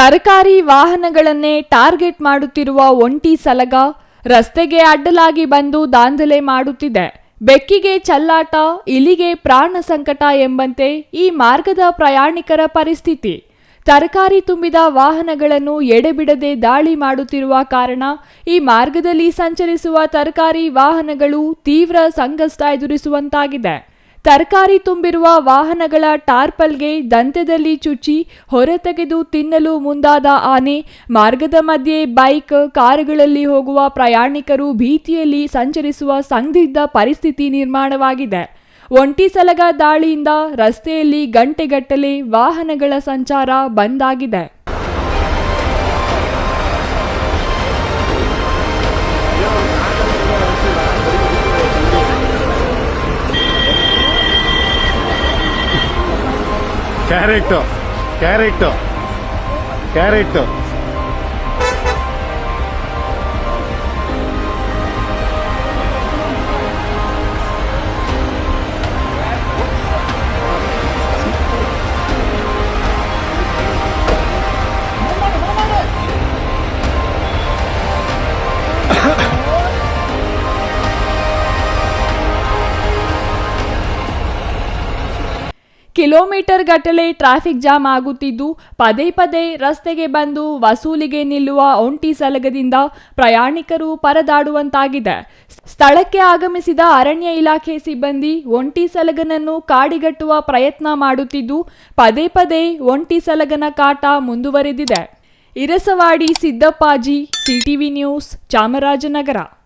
ತರಕಾರಿ ವಾಹನಗಳನ್ನೇ ಟಾರ್ಗೆಟ್ ಮಾಡುತ್ತಿರುವ ಒಂಟಿ ಸಲಗ ರಸ್ತೆಗೆ ಅಡ್ಡಲಾಗಿ ಬಂದು ದಾಂಧಲೆ ಮಾಡುತ್ತಿದೆ. ಬೆಕ್ಕಿಗೆ ಚಲ್ಲಾಟ, ಇಲಿಗೆ ಪ್ರಾಣ ಸಂಕಟ ಎಂಬಂತೆ ಈ ಮಾರ್ಗದ ಪ್ರಯಾಣಿಕರ ಪರಿಸ್ಥಿತಿ. ತರಕಾರಿ ತುಂಬಿದ ವಾಹನಗಳನ್ನು ಎಡೆಬಿಡದೆ ದಾಳಿ ಮಾಡುತ್ತಿರುವ ಕಾರಣ ಈ ಮಾರ್ಗದಲ್ಲಿ ಸಂಚರಿಸುವ ತರಕಾರಿ ವಾಹನಗಳು ತೀವ್ರ ಸಂಕಷ್ಟ ಎದುರಿಸುವಂತಾಗಿದೆ. ತರಕಾರಿ ತುಂಬಿರುವ ವಾಹನಗಳ ಟಾರ್ಪಲ್ಗೆ ದಂತದಲ್ಲಿ ಚುಚ್ಚಿ ಹೊರತೆಗೆದು ತಿನ್ನಲು ಮುಂದಾದ ಆನೆ, ಮಾರ್ಗದ ಮಧ್ಯೆ ಬೈಕ್, ಕಾರುಗಳಲ್ಲಿ ಹೋಗುವ ಪ್ರಯಾಣಿಕರು ಭೀತಿಯಲ್ಲಿ ಸಂಚರಿಸುವ ಸಂದಿಗ್ಧ ಪರಿಸ್ಥಿತಿ ನಿರ್ಮಾಣವಾಗಿದೆ. ಒಂಟಿ ಸಲಗ ದಾಳಿಯಿಂದ ರಸ್ತೆಯಲ್ಲಿ ಗಂಟೆಗಟ್ಟಲೆ ವಾಹನಗಳ ಸಂಚಾರ ಬಂದ್ ಕ್ಯಾರೆಟ್ ಕ್ಯಾರೆಟು ಕ್ಯಾರೆಟ್ ಕಿಲೋಮೀಟರ್ ಗಟ್ಟಲೆ ಟ್ರಾಫಿಕ್ ಜಾಮ್ ಆಗುತ್ತಿದ್ದು, ಪದೇ ಪದೇ ರಸ್ತೆಗೆ ಬಂದು ವಸೂಲಿಗೆ ನಿಲ್ಲುವ ಒಂಟಿ ಸಲಗದಿಂದ ಪ್ರಯಾಣಿಕರು ಪರದಾಡುವಂತಾಗಿದೆ. ಸ್ಥಳಕ್ಕೆ ಆಗಮಿಸಿದ ಅರಣ್ಯ ಇಲಾಖೆ ಸಿಬ್ಬಂದಿ ಒಂಟಿ ಸಲಗನನ್ನು ಕಾಡಿಗಟ್ಟುವ ಪ್ರಯತ್ನ ಮಾಡುತ್ತಿದ್ದು, ಪದೇ ಪದೇ ಒಂಟಿ ಸಲಗನ ಕಾಟ ಮುಂದುವರೆದಿದೆ. Irasavadi Siddappaji, CTV news Chamarajanagar.